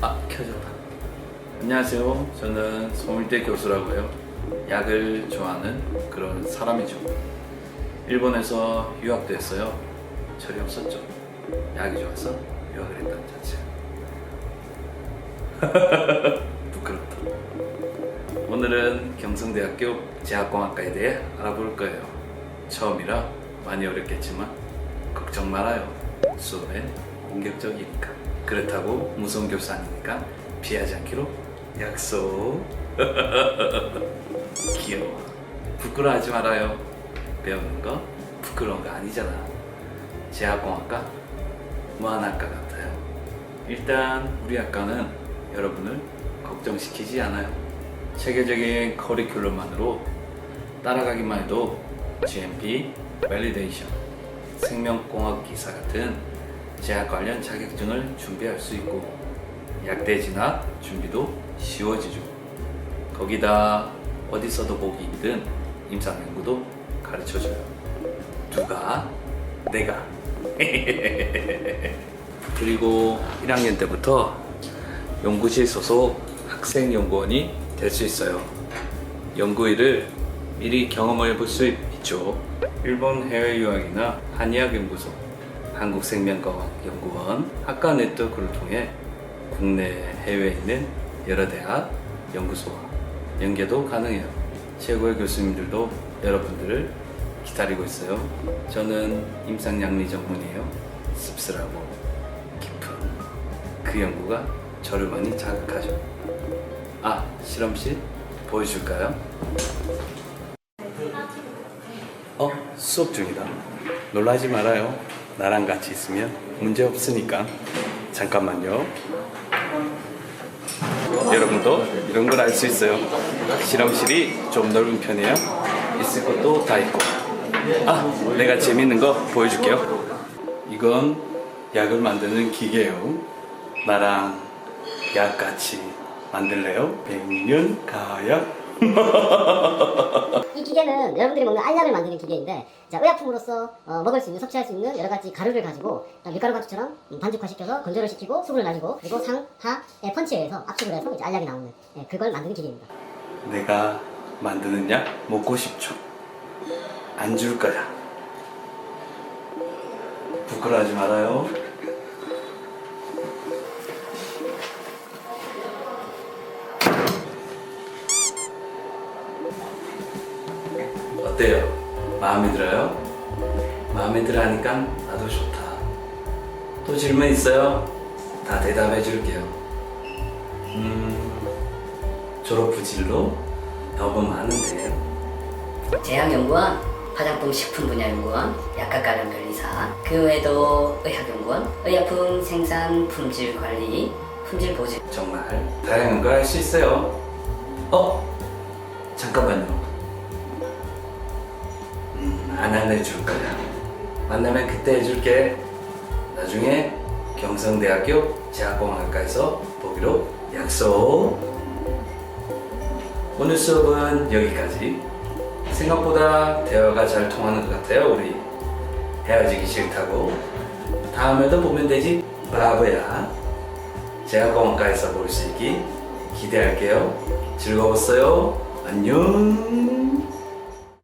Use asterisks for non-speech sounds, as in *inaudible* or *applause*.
아 켜졌다. 안녕하세요. 저는 송일대 교수라고 해요. 약을 좋아하는 그런 사람이죠. 일본에서 유학도 했어요. 철이 없었죠. 약이 좋아서 유학을 했다는 자체. *laughs* 부끄럽다. 오늘은 경성대학교 제약공학과에 대해 알아볼 거예요. 처음이라 많이 어렵겠지만 걱정 말아요. 수업엔 공격적이니까. 그렇다고 무서운 교수 아니니까 피하지 않기로 약속. *laughs* 귀여워. 부끄러워하지 말아요. 배우는 거 부끄러운 거 아니잖아. 제약공학과 무한학과 같아요. 일단 우리 학과는 여러분을 걱정시키지 않아요. 체계적인 커리큘럼만으로 따라가기만 해도 GMP, 밸리데이션, 생명공학 기사 같은 제약 관련 자격증을 준비할 수 있고 약대 진학 준비도 쉬워지죠. 거기다 어디서도 보기 힘든 임상 연구도 가르쳐줘요. 누가? 내가. *laughs* 그리고 1학년 때부터 연구실 소속 학생 연구원이 될 수 있어요. 연구 일을 미리 경험해 볼 수 있죠. 일본 해외 유학이나 한의학 연구소, 한국생명과학연구원, 학과 네트워크를 통해 국내 해외에 있는 여러 대학, 연구소와 연계도 가능해요. 최고의 교수님들도 여러분들을 기다리고 있어요. 저는 임상양리 전문이에요. 씁쓸하고 깊은 그 연구가 저를 많이 자극하죠. 아, 실험실 보여줄까요? 어, 수업 중이다. 놀라지 말아요. 나랑 같이 있으면 문제 없으니까. 잠깐만요. 여러분도 이런 걸 알 수 있어요. 실험실이 좀 넓은 편이에요. 있을 것도 다 있고. 아, 내가 재밌는 거 보여줄게요. 이건 약을 만드는 기계예요. 나랑 약 같이 만들래요? 백년 가약? 이 기계는 여러분들이 먹는 알약을 만드는 기계인데 자, 의약품으로서 어, 먹을 수 있는 섭취할 수 있는 여러 가지 가루를 가지고 자, 밀가루 반죽처럼 음, 반죽화시켜서 건조를 시키고 수분을 날리고 그리고 상 하의 펀치에 의해서 압축을 해서 이제 알약이 나오는 예, 그걸 만드는 기계입니다. 내가 만드는 약 먹고 싶죠. 안 줄 거야. 부끄러워하지 말아요. 어때요? 마음에 들어요? 마음에 들어 하니까 나도 좋다. 또 질문 있어요? 다 대답해 줄게요. 음, 졸업 부질로 너무 많은데요. 제약연구원, 화장품 식품 분야 연구원, 약학 관련 변리사, 그 외에도 의학연구원, 의약품 생산 품질 관리, 품질 보증. 정말 다양한 걸 할 수 있어요. 어? 잠깐만요. 음, 안 알려줄 거야. 만나면 그때 해줄게. 나중에 경성대학교 제약공학과에서 보기로 약속. 오늘 수업은 여기까지. 생각보다 대화가 잘 통하는 것 같아요, 우리. 헤어지기 싫다고. 다음에도 보면 되지. 바보야. 제약공학과에서 볼 수 있기 기대할게요. 즐거웠어요. 안녕.